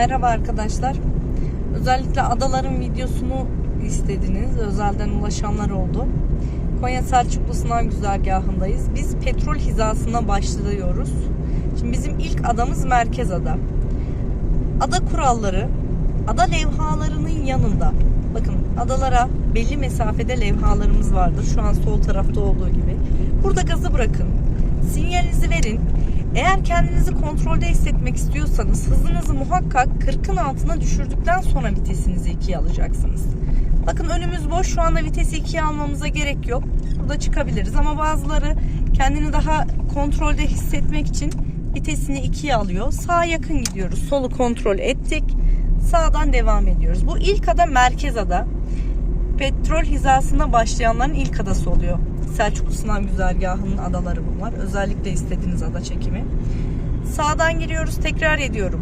Merhaba arkadaşlar. Özellikle adaların videosunu istediniz. Özelden ulaşanlar oldu. Konya Selçuklu sınav güzergahındayız. Biz petrol hizasına başlıyoruz. Şimdi bizim ilk adamız Merkez Ada. Ada kuralları, ada levhalarının yanında. Bakın adalara belli mesafede levhalarımız vardır. Şu an sol tarafta olduğu gibi. Burada gazı bırakın. Sinyalinizi verin. Eğer kendinizi kontrolde hissetmek istiyorsanız hızınızı muhakkak 40'ın altına düşürdükten sonra vitesinizi 2'ye alacaksınız. Bakın önümüz boş. Şu anda vitesi 2'ye almamıza gerek yok. Burada çıkabiliriz ama bazıları kendini daha kontrolde hissetmek için vitesini 2'ye alıyor. Sağa yakın gidiyoruz. Solu kontrol ettik. Sağdan devam ediyoruz. Bu ilk ada merkez ada. Petrol hizasına başlayanların ilk adası oluyor. Selçuklu sınav güzergahının adaları bunlar. Özellikle istediğiniz ada çekimi. Sağdan giriyoruz. Tekrar ediyorum.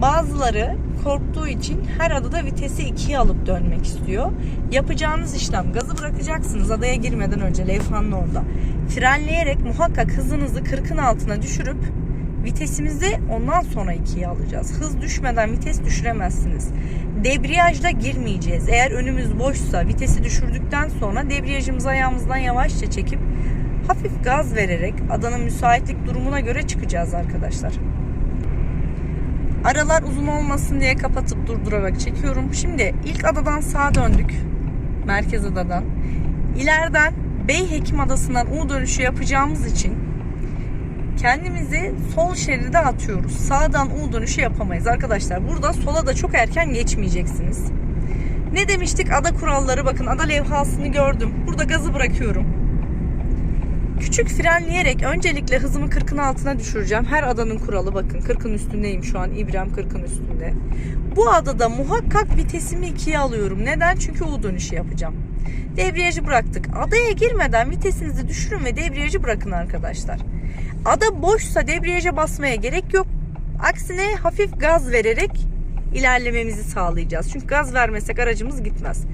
Bazıları korktuğu için her adada vitesi 2'ye alıp dönmek istiyor. Yapacağınız işlem gazı bırakacaksınız adaya girmeden önce levhanın orada. Frenleyerek muhakkak hızınızı 40'ın altına düşürüp vitesimizi ondan sonra 2'ye alacağız. Hız düşmeden vites düşüremezsiniz. Debriyajda girmeyeceğiz. Eğer önümüz boşsa vitesi düşürdükten sonra debriyajımızı ayağımızdan yavaşça çekip hafif gaz vererek adanın müsaitlik durumuna göre çıkacağız arkadaşlar. Aralar uzun olmasın diye kapatıp durdurarak çekiyorum. Şimdi ilk adadan sağa döndük. Merkez adadan. İleriden Bey Hekim Adası'ndan U dönüşü yapacağımız için kendimizi sol şeride atıyoruz. Sağdan U dönüşü yapamayız arkadaşlar. Burada sola da çok erken geçmeyeceksiniz. Ne demiştik? Ada kuralları bakın ada levhasını gördüm. Burada gazı bırakıyorum. Küçük frenleyerek öncelikle hızımı 40'ın altına düşüreceğim. Her adanın kuralı bakın 40'ın üstündeyim şu an. İbrahim 40'ın üstünde. Bu adada muhakkak vitesimi 2'ye alıyorum. Neden? Çünkü U dönüşü yapacağım. Debriyajı bıraktık. Adaya girmeden vitesinizi düşürün ve debriyajı bırakın arkadaşlar. Ada boşsa debriyaja basmaya gerek yok. Aksine hafif gaz vererek ilerlememizi sağlayacağız. Çünkü gaz vermesek aracımız gitmez.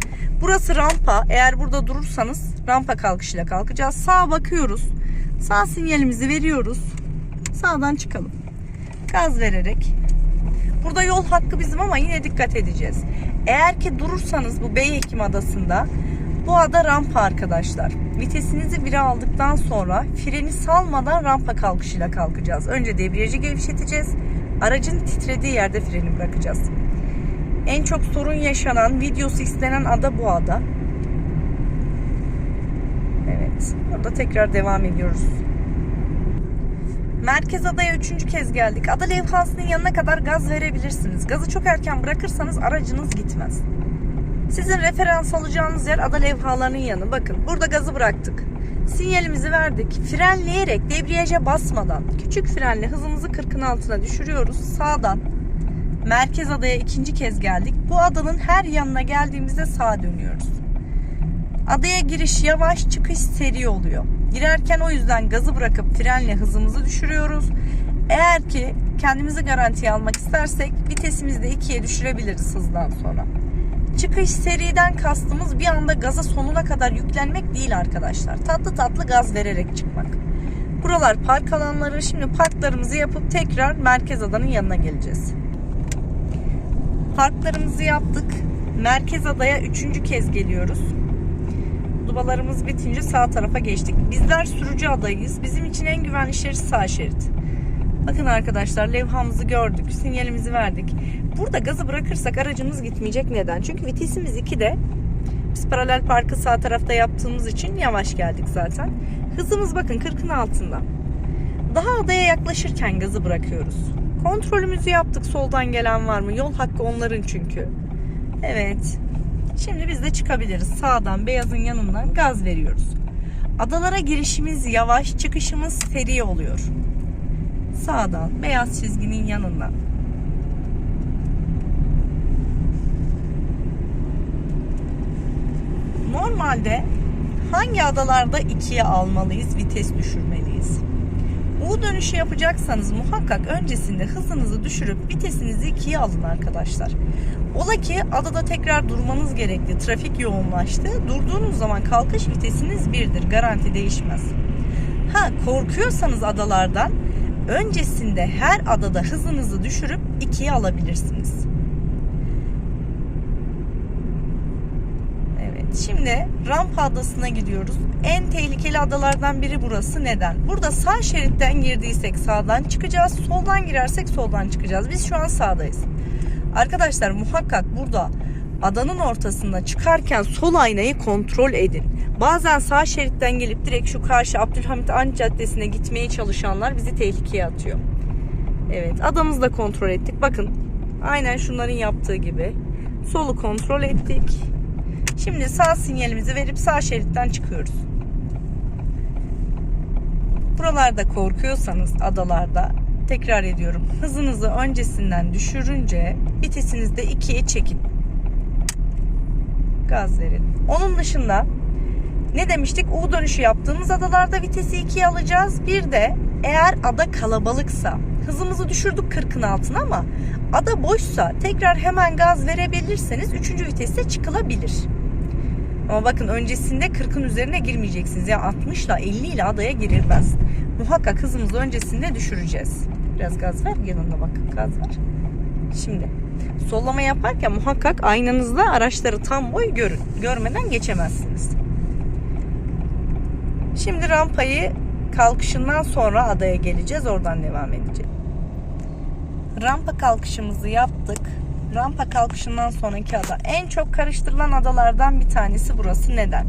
Burası rampa. Eğer burada durursanız rampa kalkışıyla kalkacağız. Sağa bakıyoruz. Sağ sinyalimizi veriyoruz. Sağdan çıkalım. Gaz vererek. Burada yol hakkı bizim ama yine dikkat edeceğiz. Eğer ki durursanız bu Beyhekim Adası'nda bu ada rampa arkadaşlar. Vitesinizi bire aldıktan sonra freni salmadan rampa kalkışıyla kalkacağız. Önce debriyajı gevşeteceğiz. Aracın titrediği yerde freni bırakacağız. En çok sorun yaşanan, videosu istenen ada bu ada. Evet. Burada tekrar devam ediyoruz. Merkez adaya üçüncü kez geldik. Ada levhasının yanına kadar gaz verebilirsiniz. Gazı çok erken bırakırsanız aracınız gitmez. Sizin referans alacağınız yer ada levhalarının yanı. Bakın burada gazı bıraktık. Sinyalimizi verdik. Frenleyerek debriyaja basmadan küçük frenle hızımızı 40'ın altına düşürüyoruz. Sağdan merkez adaya ikinci kez geldik. Bu adanın her yanına geldiğimizde sağa dönüyoruz. Adaya giriş yavaş, çıkış seri oluyor. Girerken o yüzden gazı bırakıp frenle hızımızı düşürüyoruz. Eğer ki kendimizi garantiye almak istersek vitesimizi de ikiye düşürebiliriz hızdan sonra. Çıkış seriden kastımız bir anda gaza sonuna kadar yüklenmek değil arkadaşlar. Tatlı tatlı gaz vererek çıkmak. Buralar park alanları. Şimdi parklarımızı yapıp tekrar merkez adanın yanına geleceğiz. Parklarımızı yaptık. Merkez adaya üçüncü kez geliyoruz. Dubalarımız bitince sağ tarafa geçtik. Bizler sürücü adayız. Bizim için en güvenli şerit sağ şerit. Bakın arkadaşlar levhamızı gördük. Sinyalimizi verdik. Burada gazı bırakırsak aracımız gitmeyecek. Neden? Çünkü vitesimiz 2'de. Biz paralel parkı sağ tarafta yaptığımız için yavaş geldik zaten. Hızımız bakın 40'ın altında. Daha adaya yaklaşırken gazı bırakıyoruz. Kontrolümüzü yaptık. Soldan gelen var mı? Yol hakkı onların çünkü. Evet. Şimdi biz de çıkabiliriz. Sağdan beyazın yanından gaz veriyoruz. Adalara girişimiz yavaş, çıkışımız seri oluyor. Sağdan beyaz çizginin yanından. Normalde hangi adalarda ikiye almalıyız, vites düşürmeliyiz? U dönüşü yapacaksanız muhakkak öncesinde hızınızı düşürüp vitesinizi ikiye alın arkadaşlar. Ola ki adada tekrar durmanız gerekti. Trafik yoğunlaştı. Durduğunuz zaman kalkış vitesiniz birdir. Garanti değişmez. Ha korkuyorsanız adalardan öncesinde her adada hızınızı düşürüp ikiye alabilirsiniz. Evet şimdi Rampa Adası'na gidiyoruz. En tehlikeli adalardan biri burası. Neden? Burada sağ şeritten girdiysek sağdan çıkacağız. Soldan girersek soldan çıkacağız. Biz şu an sağdayız. Arkadaşlar muhakkak burada adanın ortasında çıkarken sol aynayı kontrol edin. Bazen sağ şeritten gelip direkt şu karşı Abdülhamit Han Caddesi'ne gitmeye çalışanlar bizi tehlikeye atıyor. Evet adamızı da kontrol ettik. Bakın aynen şunların yaptığı gibi. Solu kontrol ettik. Şimdi sağ sinyalimizi verip sağ şeritten çıkıyoruz. Buralarda korkuyorsanız adalarda tekrar ediyorum. Hızınızı öncesinden düşürünce vitesinizi de ikiye çekin. Gaz verin. Onun dışında ne demiştik? U dönüşü yaptığımız adalarda vitesi 2'ye alacağız. Bir de eğer ada kalabalıksa hızımızı düşürdük 40'ın altına ama ada boşsa tekrar hemen gaz verebilirseniz 3. viteste çıkılabilir. Ama bakın öncesinde 40'ın üzerine girmeyeceksiniz. Yani 60 ile 50 ile adaya girilmez. Muhakkak hızımızı öncesinde düşüreceğiz. Biraz gaz ver yanına bak. Gaz ver. Şimdi sollama yaparken muhakkak aynanızda araçları tam boy görün. Görmeden geçemezsiniz. Şimdi rampayı kalkışından sonra adaya geleceğiz. Oradan devam edeceğiz. Rampa kalkışımızı yaptık. Rampa kalkışından sonraki ada. En çok karıştırılan adalardan bir tanesi burası. Neden?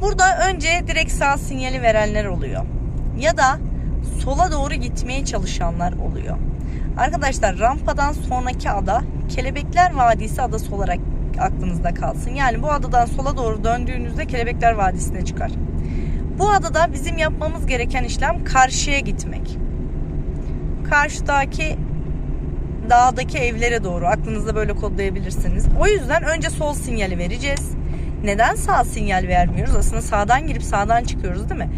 Burada önce direkt sağ sinyali verenler oluyor. Ya da sola doğru gitmeye çalışanlar oluyor. Arkadaşlar rampadan sonraki ada Kelebekler Vadisi adası olarak aklınızda kalsın. Yani bu adadan sola doğru döndüğünüzde Kelebekler Vadisi'ne çıkar. Bu adada bizim yapmamız gereken işlem karşıya gitmek. Karşıdaki dağdaki evlere doğru aklınızda böyle kodlayabilirsiniz. O yüzden önce sol sinyali vereceğiz. Neden sağ sinyal vermiyoruz? Aslında sağdan girip sağdan çıkıyoruz değil mi?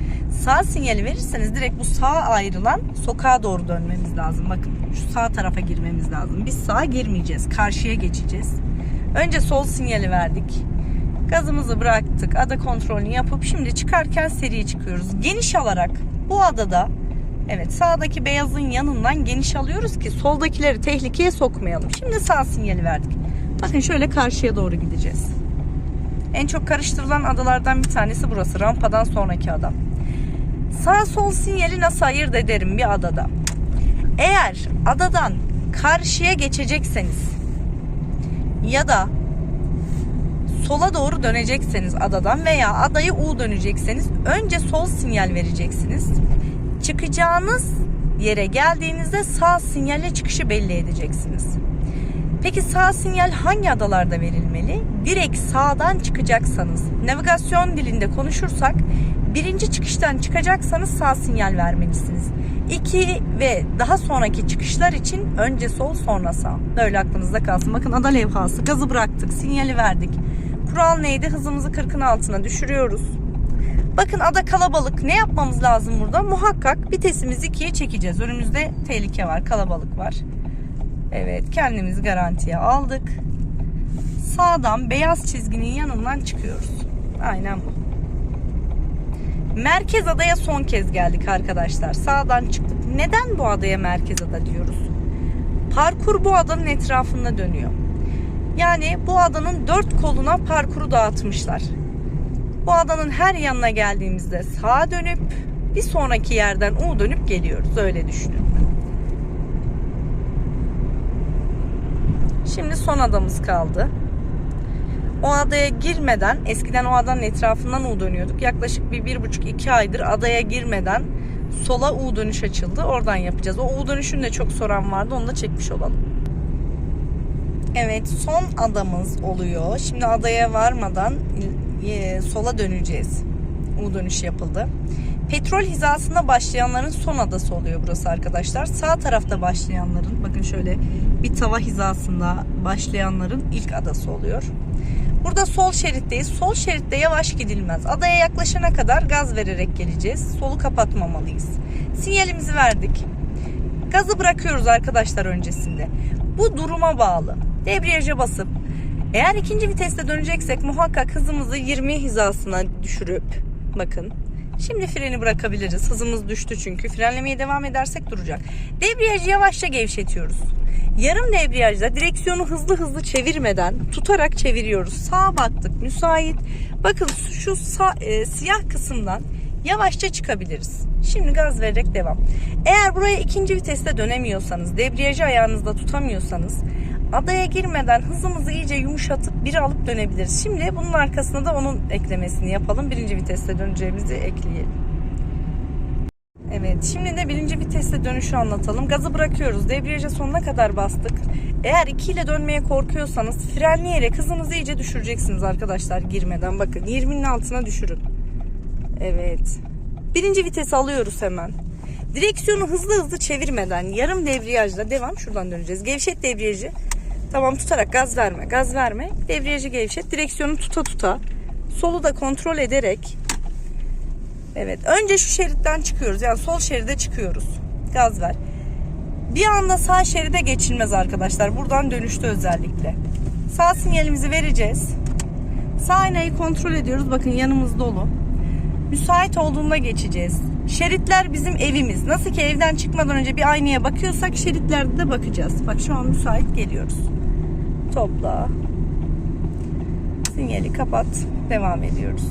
Sağ sinyali verirseniz direkt bu sağ ayrılan sokağa doğru dönmemiz lazım. Bakın şu sağ tarafa girmemiz lazım. Biz sağa girmeyeceğiz. Karşıya geçeceğiz. Önce sol sinyali verdik. Gazımızı bıraktık. Ada kontrolünü yapıp şimdi çıkarken seri çıkıyoruz. Geniş alarak bu adada Evet sağdaki beyazın yanından geniş alıyoruz ki soldakileri tehlikeye sokmayalım. Şimdi sağ sinyali verdik. Bakın şöyle karşıya doğru gideceğiz. En çok karıştırılan adalardan bir tanesi burası. Rampadan sonraki ada. Sağ sol sinyali nasıl ayırt ederim bir adada? Eğer adadan karşıya geçecekseniz ya da sola doğru dönecekseniz adadan veya adayı U dönecekseniz önce sol sinyal vereceksiniz. Çıkacağınız yere geldiğinizde sağ sinyalle çıkışı belli edeceksiniz. Peki sağ sinyal hangi adalarda verilmeli? Direkt sağdan çıkacaksanız, navigasyon dilinde konuşursak birinci çıkıştan çıkacaksanız sağ sinyal vermelisiniz. İki ve daha sonraki çıkışlar için önce sol sonra sağ. Böyle aklınızda kalsın. Bakın ada levhası. Gazı bıraktık, sinyali verdik. Kural neydi? Hızımızı 40'ın altına düşürüyoruz. Bakın ada kalabalık. Ne yapmamız lazım burada? Muhakkak vitesimizi ikiye çekeceğiz. Önümüzde tehlike var, kalabalık var. Evet, kendimizi garantiye aldık. Sağdan beyaz çizginin yanından çıkıyoruz. Aynen bu. Merkez adaya son kez geldik arkadaşlar. Sağdan çıktık. Neden bu adaya merkez ada diyoruz? Parkur bu adanın etrafında dönüyor. Yani bu adanın dört koluna parkuru dağıtmışlar. Bu adanın her yanına geldiğimizde sağa dönüp bir sonraki yerden U dönüp geliyoruz. Öyle düşünün. Şimdi son adamız kaldı. O adaya girmeden eskiden o adanın etrafından U dönüyorduk. Yaklaşık bir, bir buçuk iki aydır adaya girmeden sola U dönüş açıldı. Oradan yapacağız. O U dönüşünü de çok soran vardı. Onu da çekmiş olalım. Evet son adamız oluyor. Şimdi adaya varmadan e, sola döneceğiz. U dönüş yapıldı. Petrol hizasında başlayanların son adası oluyor burası arkadaşlar. Sağ tarafta başlayanların bakın şöyle bir tava hizasında başlayanların ilk adası oluyor. Burada sol şeritteyiz. Sol şeritte yavaş gidilmez. Adaya yaklaşana kadar gaz vererek geleceğiz. Solu kapatmamalıyız. Sinyalimizi verdik. Gazı bırakıyoruz arkadaşlar öncesinde. Bu duruma bağlı. Debriyaja basıp eğer ikinci viteste döneceksek muhakkak hızımızı 20 hizasına düşürüp bakın Şimdi freni bırakabiliriz. Hızımız düştü çünkü. Frenlemeye devam edersek duracak. Debriyajı yavaşça gevşetiyoruz. Yarım debriyajda direksiyonu hızlı hızlı çevirmeden tutarak çeviriyoruz. Sağa baktık müsait. Bakın şu sağ, e, siyah kısımdan yavaşça çıkabiliriz. Şimdi gaz vererek devam. Eğer buraya ikinci viteste dönemiyorsanız, debriyajı ayağınızda tutamıyorsanız adaya girmeden hızımızı iyice yumuşatıp bir alıp dönebiliriz. Şimdi bunun arkasına da onun eklemesini yapalım. Birinci viteste döneceğimizi ekleyelim. Evet şimdi de birinci viteste dönüşü anlatalım. Gazı bırakıyoruz. Debriyaja sonuna kadar bastık. Eğer 2 ile dönmeye korkuyorsanız frenleyerek hızınızı iyice düşüreceksiniz arkadaşlar girmeden. Bakın 20'nin altına düşürün. Evet. Birinci vitesi alıyoruz hemen. Direksiyonu hızlı hızlı çevirmeden yarım debriyajla devam. Şuradan döneceğiz. Gevşet debriyajı. Tamam tutarak gaz verme. Gaz verme. Debriyajı gevşet. Direksiyonu tuta tuta. Solu da kontrol ederek Evet. Önce şu şeritten çıkıyoruz. Yani sol şeride çıkıyoruz. Gaz ver. Bir anda sağ şeride geçilmez arkadaşlar. Buradan dönüşte özellikle. Sağ sinyalimizi vereceğiz. Sağ aynayı kontrol ediyoruz. Bakın yanımız dolu. Müsait olduğunda geçeceğiz. Şeritler bizim evimiz. Nasıl ki evden çıkmadan önce bir aynaya bakıyorsak şeritlerde de bakacağız. Bak şu an müsait geliyoruz. Topla. Sinyali kapat. Devam ediyoruz.